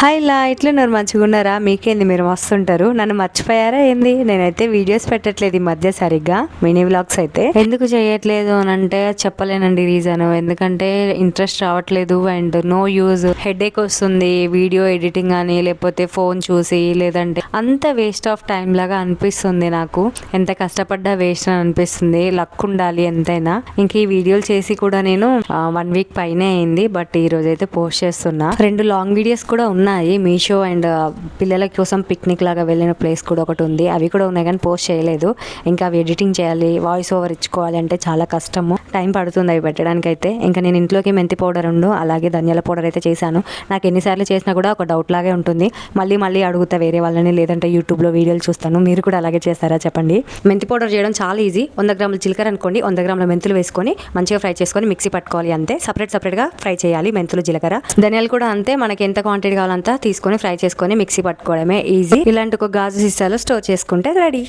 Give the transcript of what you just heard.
Hi లా ఇట్లున్నారు మంచిగా ఉన్నారా? మీకేంది? మీరు మస్తుంటారు. నన్ను మర్చిపోయారా ఏంది? నేనైతే వీడియోస్ పెట్టట్లేదు ఈ మధ్య సరిగ్గా మినీ వ్లాగ్స్ అయితే. ఎందుకు చేయట్లేదు అని అంటే చెప్పలేనండి రీజన్. ఎందుకంటే ఇంట్రెస్ట్ రావట్లేదు అండ్ నో యూజ్. హెడేక్ వస్తుంది వీడియో ఎడిటింగ్ అని లేకపోతే ఫోన్ చూసి లేదంటే అంత వేస్ట్ ఆఫ్ టైం లాగా అనిపిస్తుంది నాకు. ఎంత కష్టపడ్డా వేస్ట్ అని అనిపిస్తుంది. లక్ ఉండాలి ఎంతైనా. ఇంక ఈ వీడియోలు చేసి కూడా నేను వన్ వీక్ పైనే అయింది. బట్ ఈ రోజైతే అయితే పోస్ట్ చేస్తున్నా. రెండు లాంగ్ వీడియోస్ కూడా ఉన్నాయి ఉన్నాయి. మీషో అండ్ పిల్లల కోసం పిక్నిక్ లాగా వెళ్ళిన ప్లేస్ కూడా ఒకటి ఉంది. అవి కూడా ఉన్నాయి కానీ పోస్ట్ చేయలేదు. ఇంకా అవి ఎడిటింగ్ చేయాలి వాయిస్ ఓవర్ ఇచ్చుకోవాలి అంటే చాలా కష్టము. టైం పడుతుంది అవి పెట్టడానికి అయితే ఇంకా నేను ఇంట్లోకి మెంతి పౌడర్ ఉండు అలాగే ధనియాల పౌడర్ అయితే చేశాను. నాకు ఎన్నిసార్లు చేసినా కూడా ఒక డౌట్ లాగే ఉంటుంది. మళ్ళీ మళ్ళీ అడుగుతా వేరే వాళ్ళని లేదంటే యూట్యూబ్లో వీడియోలు చూస్తాను. మీరు కూడా అలాగే చేస్తారా చెప్పండి. మెంతి పౌడర్ చేయడం చాలా ఈజీ వంద గ్రాముల జీలకర్ర అనుకోండి వంద గ్రాముల మెంతులు వేసుకొని మంచిగా ఫ్రై చేసుకొని మిక్సీ పట్టుకోవాలి అంతే. సపరేట్ సపరేట్గా ఫ్రై చేయాలి మెంతులు జీలకర్ర. ధనియాలు కూడా అంతే. మనకి ఎంత క్వాంటిటీ అంతా తీసుకొని ఫ్రై చేసుకొని మిక్సీ పట్టుకోవడమే ఈజీ. ఇలాంటి ఒక గాజు సీసాలో స్టోర్ చేసుకుంటే రెడీ.